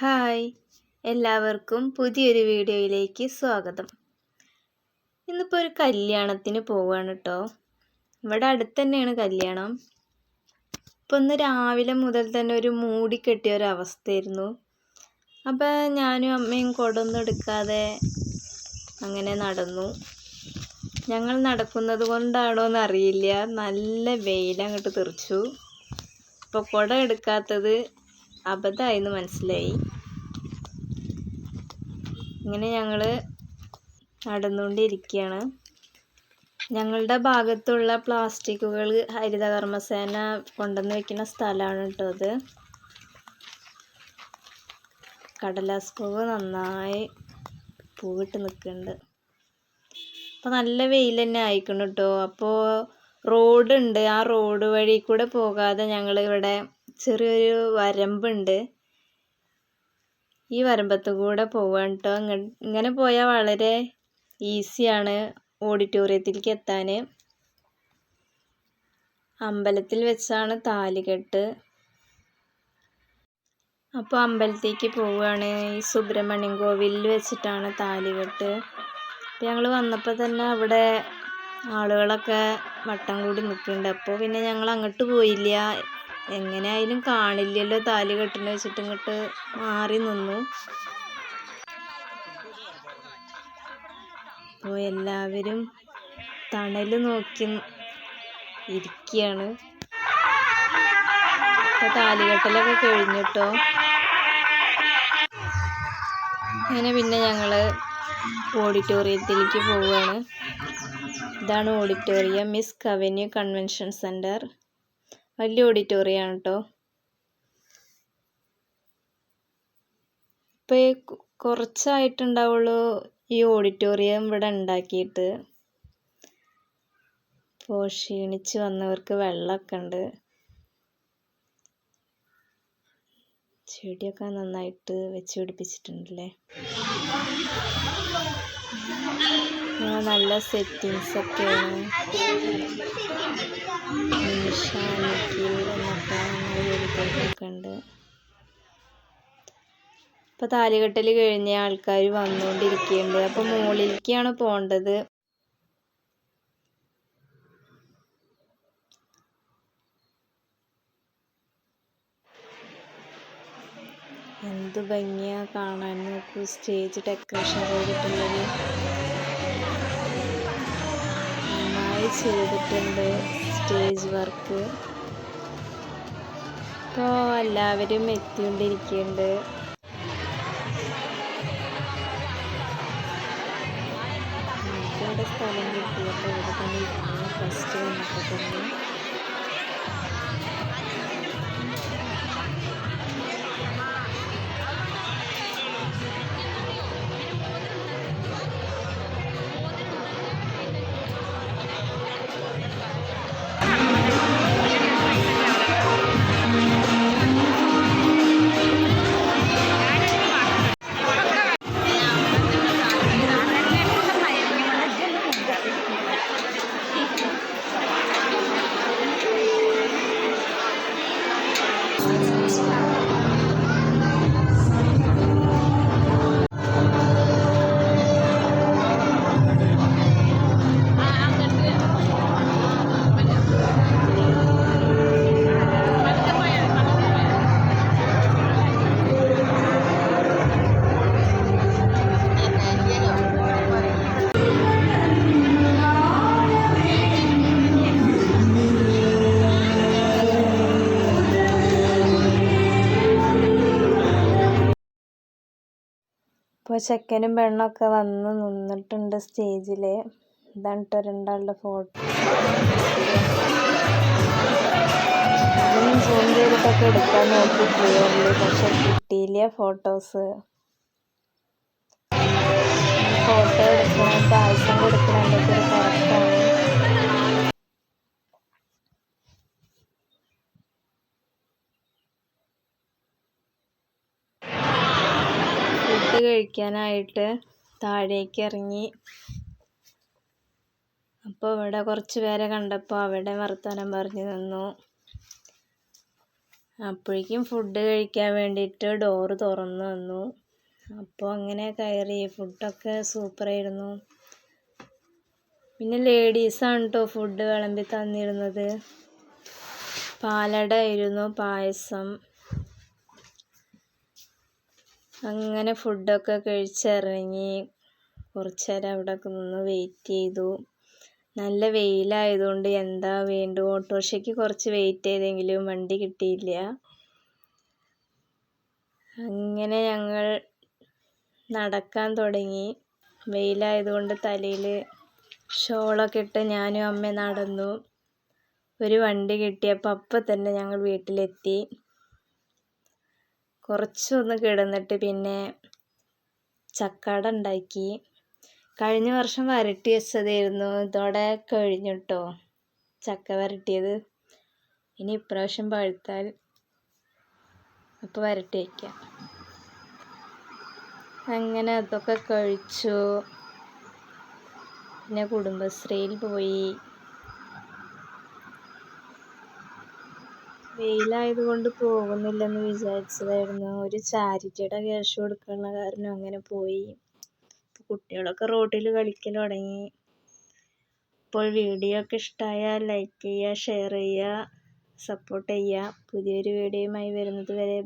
Hi. എല്ലാവർക്കും പുതിയൊരു വീഡിയോയിലേക്ക് സ്വാഗതം. ഇന്നിപ്പോൾ ഒരു കല്യാണത്തിന് പോവുകയാണ് കേട്ടോ ഇവിടെ അടുത്ത് തന്നെയാണ് കല്യാണം. ഇപ്പം ഇന്ന് രാവിലെ മുതൽ തന്നെ ഒരു മൂടി കെട്ടിയ ഒരു അവസ്ഥയായിരുന്നു. അപ്പം ഞാനും അമ്മയും കൊടൊന്നും എടുക്കാതെ അങ്ങനെ നടന്നു. ഞങ്ങൾ നടക്കുന്നത് കൊണ്ടാണോ എന്നറിയില്ല. നല്ല വെയിൽ അങ്ങോട്ട് തെറിച്ചു. ഇപ്പോൾ കുട എടുക്കാത്തത് അബദ്ധമായെന്ന് മനസ്സിലായി. ഇങ്ങനെ ഞങ്ങൾ നടന്നുകൊണ്ടിരിക്കുകയാണ്. ഞങ്ങളുടെ ഭാഗത്തുള്ള പ്ലാസ്റ്റിക്കുകൾ ഹരിതകർമ്മസേന കൊണ്ടുവന്ന് വെക്കുന്ന സ്ഥലമാണ് കേട്ടോ അത്. കടലാസ് പൂവ് നന്നായി പൂവിട്ട് നിൽക്കുന്നുണ്ട്. അപ്പോൾ നല്ല വെയിൽ തന്നെ ആയിക്കണം കേട്ടോ. അപ്പോൾ റോഡുണ്ട്. ആ റോഡ് വഴി കൂടെ പോകാതെ ഞങ്ങൾ ഇവിടെ ചെറിയൊരു വരമ്പുണ്ട്. ഈ വരമ്പത്ത് കൂടെ പോവാണ് കേട്ടോ ഇങ്ങനെ പോയാൽ വളരെ ഈസിയാണ് ഓഡിറ്റോറിയത്തിലേക്ക് എത്താൻ അമ്പലത്തിൽ വെച്ചാണ് താലികെട്ട്. അപ്പോൾ അമ്പലത്തേക്ക് പോവുകയാണ് ഈ സുബ്രഹ്മണ്യം കോവിലിൽ വെച്ചിട്ടാണ് താലികെട്ട്. ഞങ്ങൾ വന്നപ്പോൾ തന്നെ അവിടെ ആളുകളൊക്കെ വട്ടം കൂടി നിൽക്കുന്നുണ്ട്. അപ്പോൾ പിന്നെ ഞങ്ങൾ അങ്ങോട്ട് പോയില്ല. എങ്ങനെയായാലും കാണില്ലല്ലോ. താലി കെട്ടുന്ന വെച്ചിട്ട് ഇങ്ങോട്ട് മാറി നിന്നു. അപ്പോൾ എല്ലാവരും തണൽ നോക്കി ഇരിക്കുകയാണ്. ഇപ്പോൾ താലികെട്ടലൊക്കെ കഴിഞ്ഞിട്ടോ അങ്ങനെ പിന്നെ ഞങ്ങൾ ഓഡിറ്റോറിയത്തിലേക്ക് പോവുകയാണ്. ഇതാണ് ഓഡിറ്റോറിയം മിസ് കവന്യൂ കൺവെൻഷൻ സെന്റർ വലിയ ഓഡിറ്റോറിയമാണ് കേട്ടോ ഇപ്പോൾ കുറച്ചായിട്ടുണ്ടാവുള്ളൂ ഈ ഓഡിറ്റോറിയം ഇവിടെ ഉണ്ടാക്കിയിട്ട് ഇപ്പോൾ ക്ഷീണിച്ച് വന്നവർക്ക് വെള്ളമൊക്കെ ഉണ്ട് ചെടിയൊക്കെ നന്നായിട്ട് വെച്ച് പിടിപ്പിച്ചിട്ടുണ്ടല്ലേ? നല്ല സെറ്റിങ്സ് ഒക്കെയാണ്. നിമിഷ നിഖിൽ എന്നൊക്കെ ഉണ്ട് ഇപ്പോൾ താലികെട്ടൽ കഴിഞ്ഞ ആൾക്കാർ വന്നുകൊണ്ടിരിക്കുന്നുണ്ട് അപ്പോൾ മുകളിലേക്കാണ് പോകേണ്ടത് എന്ത് ഭംഗിയാ കാണാൻ. നോക്കൂ സ്റ്റേജ് ഡെക്കറേഷൻ ചെയ്തിട്ടുള്ളത്. ചെയ്തിട്ടുണ്ട് സ്റ്റേജ് വർക്ക്. ഇപ്പോൾ എല്ലാവരും എത്തിക്കൊണ്ടിരിക്കുന്നുണ്ട് സ്ഥലം കിട്ടിയപ്പോൾ ഇവിടെ തന്നെ ഫസ്റ്റ് വന്നപ്പോൾ തന്നെ. ഇപ്പോൾ ചെക്കനും പെണ്ണൊക്കെ വന്ന് നിന്നിട്ടുണ്ട് സ്റ്റേജിൽ ഇതാണ് കേട്ടോ രണ്ടാളുടെ ഫോട്ടോ. സൂം ചെയ്തിട്ടൊക്കെ എടുക്കാൻ നോക്കി പക്ഷെ കിട്ടിയില്ല ഫോട്ടോസ്. ഫോട്ടോ എടുക്കണം പായസം കൊടുക്കണം എന്നൊക്കെ ഒരു കറക്റ്റാണ് കഴിക്കാനായിട്ട് താഴേക്ക് ഇറങ്ങി അപ്പോൾ ഇവിടെ കുറച്ച് പേരെ കണ്ടപ്പോൾ അവിടെ വർത്തമാനം പറഞ്ഞു നിന്നു അപ്പോഴേക്കും ഫുഡ് കഴിക്കാൻ വേണ്ടിയിട്ട് ഡോറ് തുറന്നു വന്നു അപ്പോൾ അങ്ങനെ കയറി. ഫുഡൊക്കെ സൂപ്പറായിരുന്നു പിന്നെ ലേഡീസാണ് കേട്ടോ ഫുഡ് വിളമ്പി തന്നിരുന്നത്. പാലട ആയിരുന്നു പായസം. അങ്ങനെ ഫുഡൊക്കെ കഴിച്ചിറങ്ങി കുറച്ച് നേരം അവിടെ ഒക്കെ നിന്ന് വെയിറ്റ് ചെയ്തു. നല്ല വെയിലായതുകൊണ്ട് എന്താ വേണ്ടു? ഓട്ടോറിക്ഷയ്ക്ക് കുറച്ച് വെയിറ്റ് ചെയ്തെങ്കിലും വണ്ടി കിട്ടിയില്ല. അങ്ങനെ ഞങ്ങൾ നടക്കാൻ തുടങ്ങി. വെയിലായതുകൊണ്ട് തലയിൽ ഷോളൊക്കെ ഇട്ട് ഞാനും അമ്മ നടന്നു. ഒരു വണ്ടി കിട്ടിയപ്പോൾ അപ്പം തന്നെ ഞങ്ങൾ വീട്ടിലെത്തി. കുറച്ചൊന്ന് കിടന്നിട്ട് പിന്നെ ചക്കാട ഉണ്ടാക്കി. കഴിഞ്ഞ വർഷം വരട്ടി വെച്ചതായിരുന്നു. ഇതോടെ കഴിഞ്ഞു കേട്ടോ ചക്ക വരട്ടിയത്. ഇനി ഇപ്രാവശ്യം പഴുത്താൽ അപ്പോൾ വരട്ടി വയ്ക്കാം അങ്ങനെ അതൊക്കെ കഴിച്ചു. പിന്നെ കുടുംബശ്രീയിൽ പോയി. വെയിലായതുകൊണ്ട് പോകുന്നില്ലെന്ന് വിചാരിച്ചതായിരുന്നു. ഒരു ചാരിറ്റിയുടെ ക്യാഷ് കൊടുക്കാനുള്ള കാരണം അങ്ങനെ പോയി. കുട്ടികളൊക്കെ റോഡിൽ കളിക്കൽ തുടങ്ങി. അപ്പോൾ വീഡിയോ ഒക്കെ ഇഷ്ടമായാൽ ലൈക്ക് ചെയ്യുക ഷെയർ ചെയ്യുക സപ്പോർട്ട് ചെയ്യുക. പുതിയൊരു വീഡിയോയുമായി വരുന്നത് വരെ